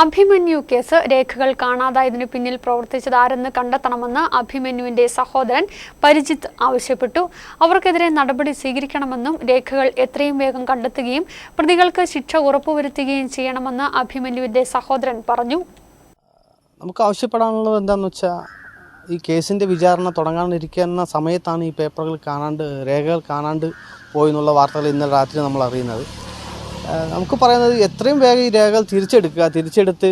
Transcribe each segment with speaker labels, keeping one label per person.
Speaker 1: Abhimanyu case രേഖകൾ കാണാതായതിനു പിന്നിൽ പ്രവർത്തിച്ചത് ആരെന്ന് കണ്ടെത്തണമെന്ന് അഭിമന്യുവിന്റെ സഹോദരൻ പരിജിത്ത് ആവശ്യപ്പെട്ടു. അവർക്കെതിരെ നടപടി സ്വീകരിക്കണമെന്നും രേഖകൾ എത്രയും വേഗം കണ്ടെത്തുകയും പ്രതികൾക്ക് ശിക്ഷ ഉറപ്പുവരുത്തുകയും ചെയ്യണമെന്ന് അഭിമന്യുവിന്റെ സഹോദരൻ പറഞ്ഞു.
Speaker 2: നമുക്ക് ആവശ്യപ്പെടാനുള്ളത് എന്താണെന്ന് വെച്ചാൽ ഈ കേസിന്റെ വിചാരണ തുടങ്ങാനിരിക്കുന്ന സമയത്താണ് ഈ പേപ്പറുകൾ കാണാണ്ട് രേഖകൾ കാണാണ്ട് പോയി എന്നുള്ള വാർത്തകൾ ഇന്നലെ രാത്രി നമ്മൾ അറിയുന്നത്. നമുക്ക് പറയുന്നത് എത്രയും വേഗം ഈ രേഖകൾ തിരിച്ചെടുക്കുക. തിരിച്ചെടുത്ത്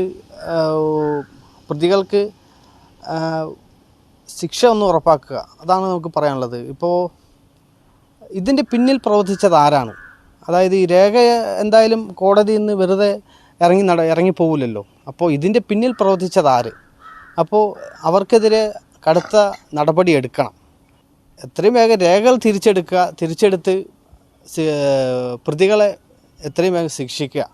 Speaker 2: പ്രതികൾക്ക് ശിക്ഷ ഒന്ന് ഉറപ്പാക്കുക. അതാണ് നമുക്ക് പറയാനുള്ളത്. ഇപ്പോൾ ഇതിന്റെ പിന്നിൽ പ്രവർത്തിച്ചത് ആരാണ്? അതായത് ഈ രേഖ എന്തായാലും കോടതിയിൽ നിന്ന് വെറുതെ ഇറങ്ങി നട ഇറങ്ങിപ്പോവില്ലല്ലോ അപ്പോൾ ഇതിന്റെ പിന്നിൽ പ്രവർത്തിച്ചത് ആര്? അപ്പോൾ അവർക്കെതിരെ കടുത്ത നടപടി എടുക്കണം. എത്രയും വേഗം രേഖകൾ തിരിച്ചെടുക്കുക. തിരിച്ചെടുത്ത് പ്രതികളെ എത്രയും വേഗം ശിക്ഷിക്കുക.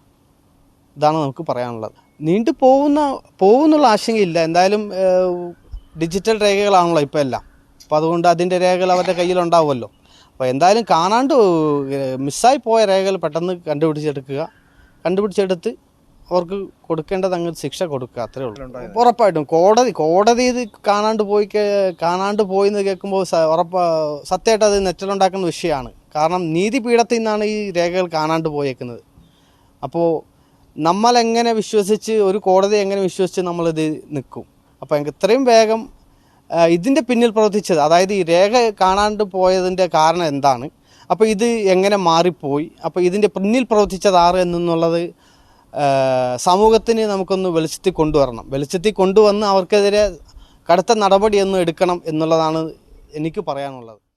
Speaker 2: ഇതാണ് നമുക്ക് പറയാനുള്ളത്. നീണ്ടു പോകുന്ന പോകുന്നുള്ള ആശങ്കയില്ല. എന്തായാലും ഡിജിറ്റൽ രേഖകളാണല്ലോ ഇപ്പോൾ എല്ലാം അപ്പോൾ അതുകൊണ്ട് അതിന്റെ രേഖകൾ അവരുടെ കയ്യിലുണ്ടാവുമല്ലോ. അപ്പോൾ എന്തായാലും കാണാണ്ട് മിസ്സായി പോയ രേഖകൾ പെട്ടെന്ന് കണ്ടുപിടിച്ചെടുക്കുക. കണ്ടുപിടിച്ചെടുത്ത് അവർക്ക് കൊടുക്കേണ്ടത് അങ്ങ് ശിക്ഷ കൊടുക്കുക അത്രേ ഉള്ളൂ. ഉറപ്പായിട്ടും. കോടതി കോടതി ഇത് കാണാണ്ട് പോയി കാണാണ്ട് പോയി എന്ന് കേൾക്കുമ്പോൾ ഉറപ്പ സത്യമായിട്ട് അത് നെറ്റലുണ്ടാക്കുന്ന വിഷയമാണ്. കാരണം നീതിപീഠത്തിൽ നിന്നാണ് ഈ രേഖകൾ കാണാണ്ട് പോയേക്കുന്നത്. അപ്പോൾ നമ്മൾ എങ്ങനെ വിശ്വസിച്ച് ഒരു കോടതി എങ്ങനെ വിശ്വസിച്ച് നമ്മളിത് നിൽക്കും? അപ്പോൾ എനിക്ക് ഇത്രയും വേഗം ഇതിന്റെ പിന്നിൽ പ്രവർത്തിച്ചത് അതായത് ഈ രേഖ കാണാണ്ട് പോയതിന്റെ കാരണം എന്താണ്? അപ്പോൾ ഇത് എങ്ങനെ മാറിപ്പോയി? അപ്പോൾ ഇതിന്റെ പിന്നിൽ പ്രവർത്തിച്ചത് ആറ് എന്നുള്ളത് സമൂഹത്തിന് നമുക്കൊന്ന് വെളിച്ചത്തിൽ കൊണ്ടുവരണം. വെളിച്ചത്തിൽ കൊണ്ടുവന്ന് അവർക്കെതിരെ കടുത്ത നടപടിയൊന്നും എടുക്കണം എന്നുള്ളതാണ് എനിക്ക് പറയാനുള്ളത്.